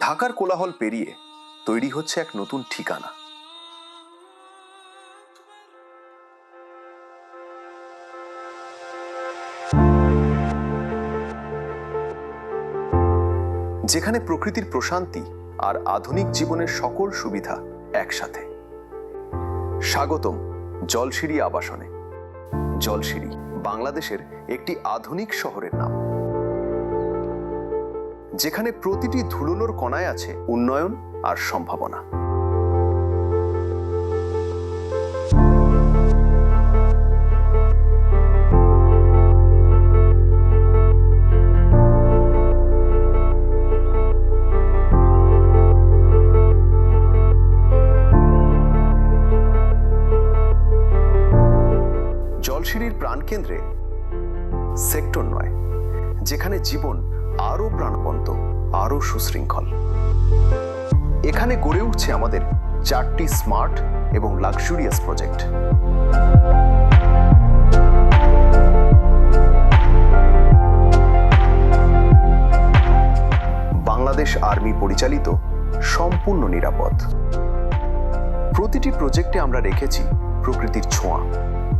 ঢাকার কোলাহল পেরিয়ে তৈরি হচ্ছে এক নতুন ঠিকানা। যেখানে প্রকৃতির প্রশান্তি আর আধুনিক জীবনের সকল সুবিধা একসাথে। স্বাগতম জলসিঁড়ি আবাসনে। জলসিঁড়ি বাংলাদেশের একটি আধুনিক শহরের নাম। যেখানে প্রতিটি ধুলোনোর কণায় আছে উন্নয়ন আর সম্ভাবনা। জলসিঁড়ির প্রাণকেন্দ্রে সেক্টর নয়, যেখানে জীবন আরও প্রাণবন্ত, আরও সুশৃঙ্খল। এখানে গড়ে উঠছে আমাদের চারটি স্মার্ট এবং লাক্সুরিয়াস প্রজেক্ট। বাংলাদেশ আর্মি পরিচালিত সম্পূর্ণ নিরাপদ। প্রতিটি প্রজেক্টে আমরা রেখেছি প্রকৃতির ছোঁয়া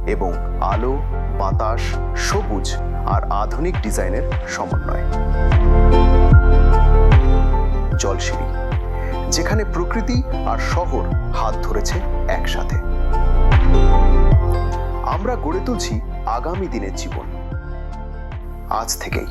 এবং আলো, বাতাস, সবুজ আর আধুনিক ডিজাইনের সমন্বয়। জলসিঁড়ি যেখানে প্রকৃতি আর শহর হাত ধরেছে একসাথে। আমরা গড়ে তুলছি আগামী দিনের জীবন। আজ থেকেই